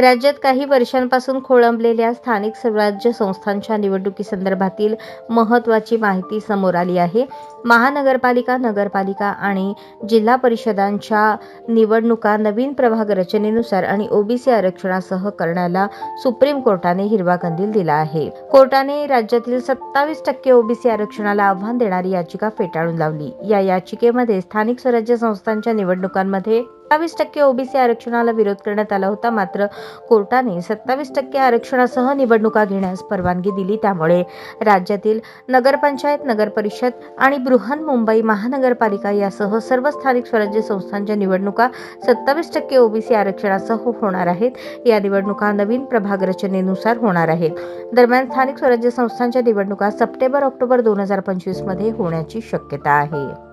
राज्यात काही वर्षांपासून खोळंबलेल्या स्थानिक स्वराज्य संस्थांच्या निवडणुकीसंदर्भातील महत्त्वाची माहिती समोर आली आहे. महानगरपालिका नगरपालिका आणि जिल्हा परिषदांच्या निवडणुका नवीन प्रभाग रचनेनुसार आणि ओबीसी आरक्षणासह करण्याला सुप्रीम कोर्टाने हिरवा कंदील दिला आहे. कोर्टाने राज्यातील सत्तावीस टक्के ओबीसी आरक्षणाला आव्हान देणारी याचिका फेटाळून लावली. या याचिकेमध्ये स्थानिक स्वराज्य संस्थांच्या निवडणुकांमध्ये सत्तावीस टक्के ओबीसी आरक्षणाला विरोध करण्यात आला होता. मात्र कोर्टाने सत्तावीस टक्के आरक्षणासह निवडणुका घेण्यास परवानगी दिली. त्यामुळे राज्यातील नगरपंचायत नगरपरिषद आणि बृहन्मुंबई महानगरपालिका यासह सर्व स्थानिक स्वराज्य संस्थांच्या निवडणुका सत्तावीस टक्के ओबीसी आरक्षणासह होणार आहेत. या निवडणुका नवीन प्रभाग रचनेनुसार होणार आहेत. दरम्यान स्थानिक स्वराज्य संस्थांच्या निवडणुका सप्टेंबर ऑक्टोबर दोन हजार पंचवीसमध्ये होण्याची शक्यता आहे.